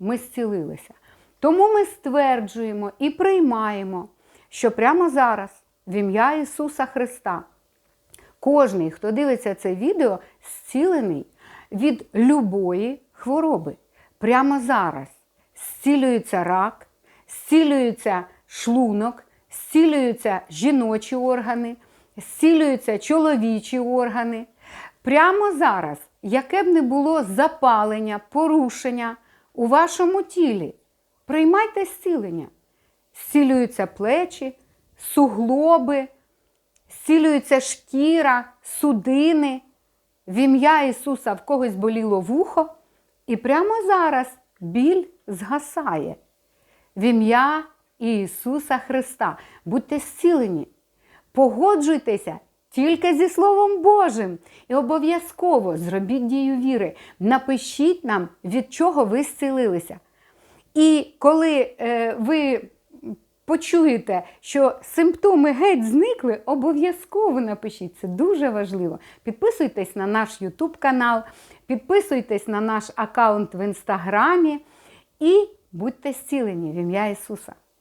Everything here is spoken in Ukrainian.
ми зцілилися. Тому ми стверджуємо і приймаємо, що прямо зараз, в ім'я Ісуса Христа, кожний, хто дивиться це відео, зцілений від любої хвороби. Прямо зараз зцілюється рак, зцілюється шлунок, зцілюються жіночі органи, зцілюються чоловічі органи. Прямо зараз, яке б не було запалення, порушення у вашому тілі, приймайте зцілення. Зцілюються плечі, суглоби, зцілюється шкіра, судини. В ім'я Ісуса в когось боліло вухо, і прямо зараз біль згасає. В ім'я Ісуса Христа. Будьте зцілені. Погоджуйтеся тільки зі Словом Божим. І обов'язково зробіть дію віри. Напишіть нам, від чого ви зцілилися. І коли е, ви почуєте, що симптоми геть зникли, обов'язково напишіть. Це дуже важливо. Підписуйтесь на наш YouTube канал, підписуйтесь на наш аккаунт в інстаграмі і будьте зцілені в ім'я Ісуса.